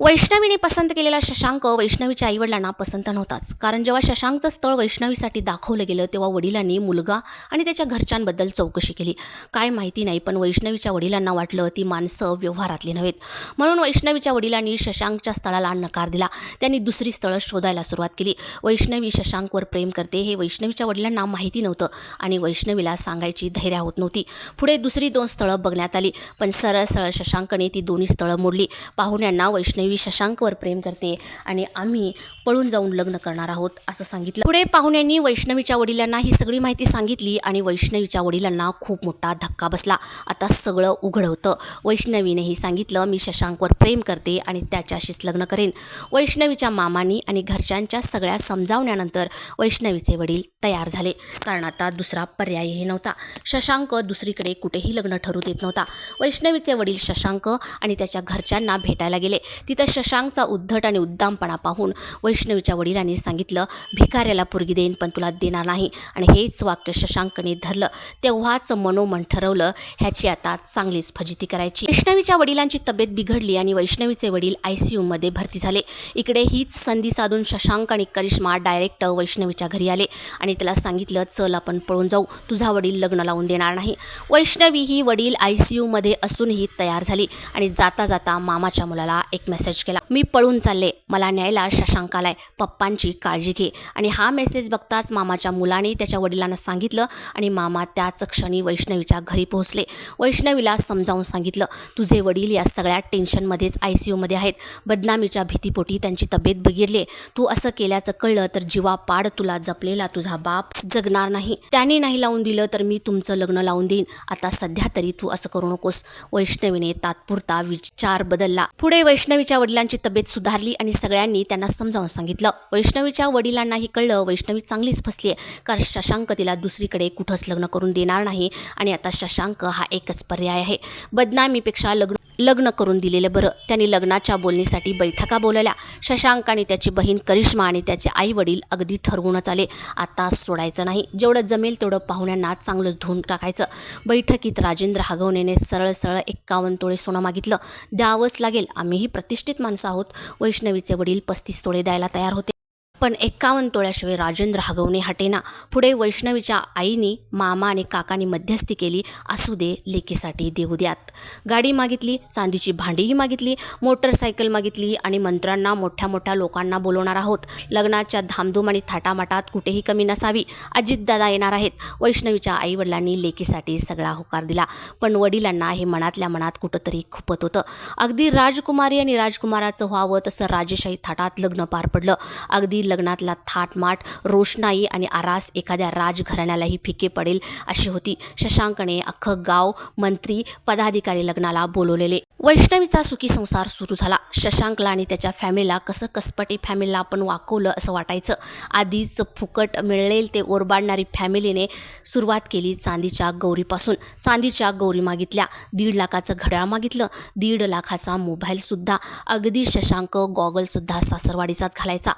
वैष्णवीने पसंत केलेला शशांक वैष्णवीच्या आईवडिलांना पसंत नव्हताच. कारण जेव्हा शशांकचं स्थळ वैष्णवीसाठी दाखवलं गेलं तेव्हा वडिलांनी मुलगा आणि त्याच्या घरच्यांबद्दल चौकशी केली. काय माहिती नाही पण वैष्णवीच्या वडिलांना वाटलं ती माणसं व्यवहारातली नव्हेत. म्हणून वैष्णवीच्या वडिलांनी शशांकच्या स्थळाला नकार दिला. त्यांनी दुसरी स्थळं शोधायला सुरुवात केली. वैष्णवी शशांकवर प्रेम करते हे वैष्णवीच्या वडिलांना माहिती नव्हतं आणि वैष्णवीला सांगायची धैर्य होत नव्हती. पुढे दुसरी दोन स्थळं बघण्यात आली पण सरळ सरळ शशांकने ती दोन्ही स्थळं मोडली. पाहुण्यांना वैष्णवी शशांकवर प्रेम करते आणि आम्ही पळून जाऊन लग्न करणार आहोत असं सांगितलं. पुढे पाहुण्यांनी वैष्णवीच्या वडिलांना ही सगळी माहिती सांगितली आणि वैष्णवीच्या वडिलांना खूप मोठा धक्का बसला. आता सगळं उघड होतं. वैष्णवीनेही सांगितलं मी शशांकवर प्रेम करते आणि त्याच्याशीच लग्न करेन. वैष्णवीच्या मामानी आणि घरच्यांच्या सगळ्या समजावण्यानंतर वैष्णवीचे वडील तयार झाले. कारण आता दुसरा पर्यायही नव्हता. शशांक दुसरीकडे कुठेही लग्न ठरू देत नव्हता. वैष्णवीचे वडील शशांक आणि त्याच्या घरच्यांना भेटायला गेले. तिथं शशांकचा उद्धट आणि उद्दामपणा पाहून वैष्णवीच्या वडिलांनी सांगितलं भिकाऱ्याला पुरगी देईन पण तुला देणार नाही. आणि हेच वाक्य शशांकने धरलं. तेव्हाच मनोमन ठरवलं ह्याची आता चांगलीच फजिती करायची. वैष्णवीच्या वडिलांची तब्येत बिघडली आणि वैष्णवीचे वडील आय सी यूमध्ये भरती झाले. इकडे हीच संधी साधून शशांक आणि करिश्मा डायरेक्ट वैष्णवीच्या घरी आले आणि त्याला सांगितलं चल आपण पळून जाऊ. तुझा वडील लग्न लावून देणार नाही. वैष्णवी ही वडील आय सी यूमध्ये असूनही तयार झाली आणि जाता जाता मामाच्या मुलाला एक मेसेज केला मी पळून चालले. मला न्यायला शशांक आहे पप्पांची काळजी घे. आणि हा मेसेज बघताच मामाच्या मुलाने त्याच्या वडिलांना सांगितलं आणि मामा त्याच क्षणी वैष्णवीच्या घरी पोहोचले. वैष्णवीला समजावून सांगितलं तुझे वडील या सगळ्या टेन्शनमध्येच आय सी यूमध्ये आहेत. बदनामीच्या भीतीपोटी त्यांची तब्येत बिघडली तू असं केल्याचं कळलं तर जीवा पाड तुला जपलेला तुझा बाप जगणार नाही. त्याने नाही लावून दिलं तर मी तुमचं लग्न लावून देईन. आता सध्या तरी तू असं करू नकोस. वैष्णवीने तात्पुरता विचार बदलला. पुढे वैष्णवीच्या वडिलांची तब्येत सुधारली आणि सगळ्यांनी त्यांना समजावून सांगितलं. वैष्णवीच्या वडिलांनाही कळलं वैष्णवी चांगलीच फसली आहे. कारण शशांक तिला दुसरीकडे कुठंच लग्न करून देणार नाही आणि आता शशांक हा एकच पर्याय आहे. बदनामीपेक्षा लग्न लग्न करून दिलेलं बरं. त्यांनी लग्नाच्या बोलणीसाठी बैठका बोलवल्या शशांक आणि त्याची बहीण करिश्मा आणि त्याचे आई वडील अगदी ठरवूनच आले. आता सोडायचं नाही. जेवढं जमेल तेवढं पाहुण्यांना चांगलंच धुवून टाकायचं. बैठकीत राजेंद्र हागवणेने सरळ सरळ एक्कावन्न तोळे सोनं मागितलं. द्यावंच लागेल. आम्हीही प्रतिष्ठित माणसं आहोत. वैष्णवीचे वडील पस्तीस तोळे द्यायला तयार होते. पण एक्कावन्न तोळ्याशिवाय राजेंद्र हगवणे हटेना. पुढे वैष्णवीच्या आईनी मामा आणि काकानी मध्यस्थी केली असू दे लेकीसाठी देऊ द्यात. गाडी मागितली चांदीची भांडीही मागितली मोटरसायकल मागितली आणि मंत्र्यांना मोठ्या मोठ्या लोकांना बोलवणार आहोत. लग्नाच्या धामधूम आणि थाटामाटात कुठेही कमी नसावी. अजितदादा येणार आहेत. वैष्णवीच्या आईवडिलांनी लेकीसाठी सगळा होकार दिला. पण वडिलांना हे मनातल्या मनात कुठंतरी खुपत होतं. अगदी राजकुमारी आणि राजकुमाराचं व्हावं तसं राजेशाही थाटात लग्न पार पडलं. अगदी लग्नातला थाटमाट रोषणाई आणि आरास एखाद्या राजघराण्यालाही फिके पडेल अशी होती. शशांकने अख्खं गाव मंत्री पदाधिकारी लग्नाला बोलवलेले. वैष्णवीचा सुखी संसार सुरू झाला. शशांकला आणि त्याच्या फॅमिलीला कसं कसपटी फॅमिलीला आपण वाकवलं असं वाटायचं. आधीच फुकट मिळेल ते ओरबाडणारी फॅमिलीने सुरुवात केली चांदीच्या गौरीपासून. चांदीच्या गौरी मागितल्या दीड लाखाचं घड्याळ मागितलं दीड लाखाचा मोबाईलसुद्धा. अगदी शशांक गॉगलसुद्धा सासरवाडीचाच घालायचा.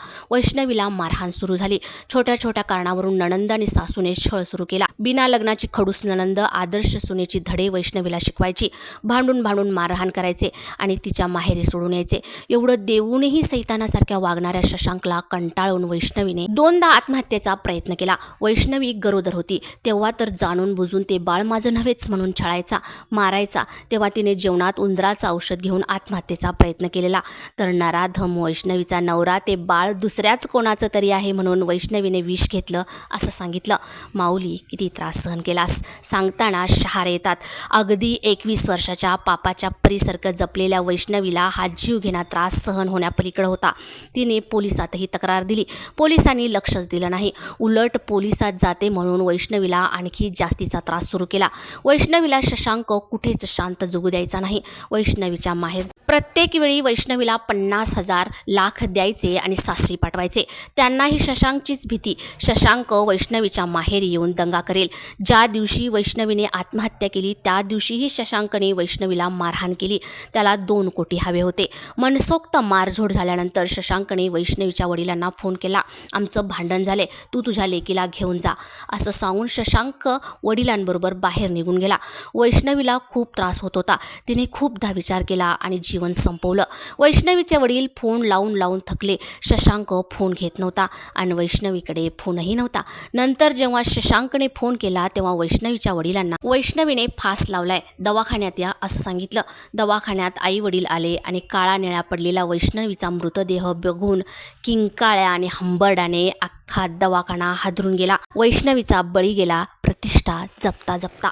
वैष्णवीला मारहाण सुरू झाली. छोट्या छोट्या कारणावरून नणंद आणि सासूने छळ सुरू केला. बिना लग्नाची खडूस नणंद आदर्श सुनेची धडे वैष्णवीला शिकवायची. भांडून भांडून मारहाण करायचे आणि तिच्या माहेरी सोडून यायचे. एवढं देऊनही सैतानासारख्या वागणाऱ्या शशांकला कंटाळून वैष्णवीने दोनदा आत्महत्येचा प्रयत्न केला. वैष्णवी गरोदर होती. तेव्हा तर जाणून बुजून ते बाळ माझं नव्हेच म्हणून छळायचा मारायचा. तेव्हा तिने जेवणात उंदराचं औषध घेऊन आत्महत्येचा प्रयत्न केलेला. तर नराधम वैष्णवीचा नवरा ते बाळ दुसऱ्याच कोणाचं तरी आहे म्हणून वैष्णवीने विष घेतलं असं सांगितलं. माऊली किती त्रास सहन केलास? सांगताना शहार येतात. अगदी एकवीस वर्षाच्या पापाच्या परीसारखं जपलेल्या वैष्णवीला हा जीव घेणा त्रास सहन होण्यापलीकडं होता. तिने पोलिसातही तक्रार दिली. पोलिसांनी लक्षच दिलं नाही. उलट पोलिसात जाते म्हणून वैष्णवीला आणखी जास्तीचा त्रास सुरू केला. वैष्णवीला शशांक कुठेच शांत जुगू द्यायचा नाही. वैष्णवीच्या माहेर प्रत्येक वेळी वैष्णवीला पन्नास हजार लाख द्यायचे आणि सासरी पाठवायचे. व्हायचे त्यांनाही शशांकचीच भीती. शशांक वैष्णवीच्या माहेरी येऊन दंगा करेल. ज्या दिवशी वैष्णवीने आत्महत्या केली त्या दिवशीही शशांकने वैष्णवीला मारहाण केली. त्याला दोन कोटी हवे होते. मनसोक्त मारझोड झाल्यानंतर शशांकने वैष्णवीच्या वडिलांना फोन केला. आमचं भांडण झाले. तू तुझ्या लेकीला घेऊन जा. असं सांगून शशांक वडिलांबरोबर बाहेर निघून गेला. वैष्णवीला खूप त्रास होत होता. तिने खूपदा विचार केला आणि जीवन संपवलं. वैष्णवीचे वडील फोन लावून लावून थकले. शशांक फोन फोन घेत नव्हता आणि वैष्णवीकडे फोनही नव्हता. नंतर जेव्हा शशांकने फोन केला तेव्हा वैष्णवीच्या वडिलांना वैष्णवीने फास लावलाय दवाखान्यात या असं सांगितलं. दवाखान्यात आई वडील आले आणि काळा निळा पडलेला वैष्णवीचा मृतदेह बघून किंकाळ्या आणि हंबरडाने अख्खा दवाखाना हादरून गेला. वैष्णवीचा बळी गेला प्रतिष्ठा जपता जपता.